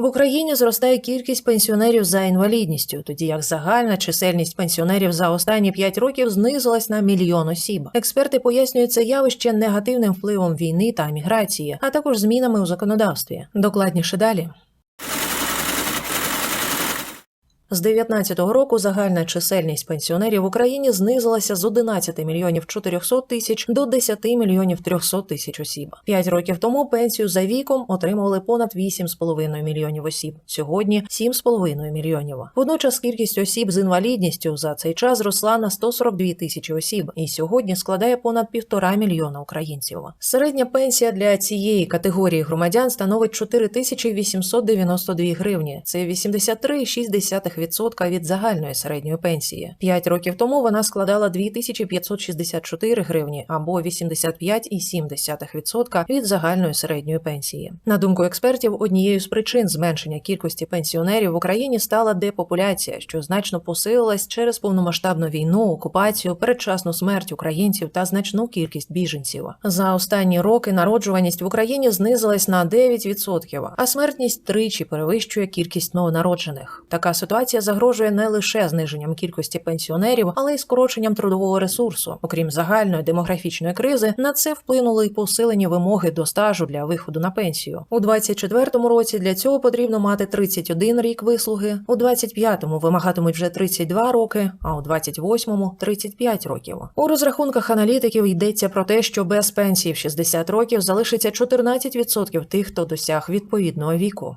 В Україні зростає кількість пенсіонерів за інвалідністю, тоді як загальна чисельність пенсіонерів за останні 5 років знизилась на мільйон осіб. Експерти пояснюють це явище негативним впливом війни та міграції, а також змінами у законодавстві. Докладніше далі. З 19-го року загальна чисельність пенсіонерів в Україні знизилася з 11 мільйонів 400 тисяч до 10 мільйонів 300 тисяч осіб. П'ять років тому пенсію за віком отримували понад 8,5 мільйонів осіб. Сьогодні 7,5 мільйонів. Водночас кількість осіб з інвалідністю за цей час зросла на 142 тисячі осіб і сьогодні складає понад півтора мільйона українців. Середня пенсія для цієї категорії громадян становить 4892 гривні. Це 83,6% від загальної середньої пенсії. П'ять років тому вона складала 2564 гривні або 85,7% від загальної середньої пенсії. На думку експертів, однією з причин зменшення кількості пенсіонерів в Україні стала депопуляція, що значно посилилась через повномасштабну війну, окупацію, передчасну смерть українців та значну кількість біженців. За останні роки народжуваність в Україні знизилась на 9%, а смертність тричі перевищує кількість новонароджених. Така ситуація загрожує не лише зниженням кількості пенсіонерів, але й скороченням трудового ресурсу. Окрім загальної демографічної кризи, на це вплинули й посилені вимоги до стажу для виходу на пенсію. У 24-му році для цього потрібно мати 31 рік вислуги, у 25-му вимагатимуть вже 32 роки, а у 28-му – 35 років. У розрахунках аналітиків йдеться про те, що без пенсії в 60 років залишиться 14% тих, хто досяг відповідного віку.